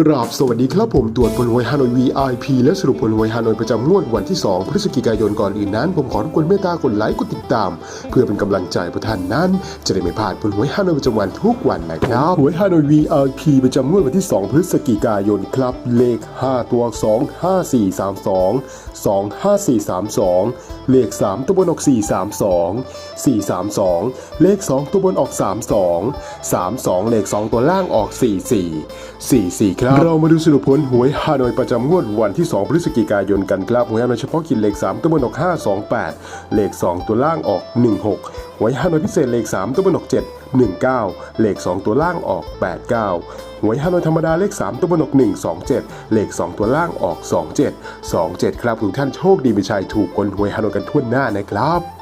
กราบสวัสดีครับผมตรวจผลหวยฮานอย VIP และสรุปผลหวยฮานอยประจำงวดวันที่ 2 พฤศจิกายนก่อนอื่นนั้น ผมขอรบกวนเมตตากดไลค์กดติดตาม เพื่อเป็นกำลังใจพวกท่านนั้น จะได้ไม่พลาดผลหวยฮานอยประจำวันทุกวันนะครับหวยฮานอย VIP ประจำงวดวันที่ 2 พฤศจิกายนครับ เลข 5 ตัว 2 5 4 3 2 2 5 4 3 2 เลข 3 ตัวบนออก 4 3 2 4 3 2 เลข 2 ตัวบนออก 3 2 3 2 เลข 2 ตัวล่างออก 4 4 4 4ครับเรามาดูสรุปผลหวยฮานอยประจำงวดวันที่ 2 พฤศจิกายนกันครับหวยฮานอยเฉพาะกิจเลข 3ตัวบนออก 5 2 8 เลข 2 ตัวล่างออก 1 6 หวยฮานอยพิเศษเลข 3ตัวบนออก 7 1 9 เลข 2 ตัวล่างออก 8 9 หวยฮานอยธรรมดาเลข 3 ตัวบนออก1 2 7 เลข 2 ตัวล่างออก 2 7 2 7 ครับทุกท่านโชคดีมีชัยถูกคนหวยฮานอยกันทั่วหน้านะครับ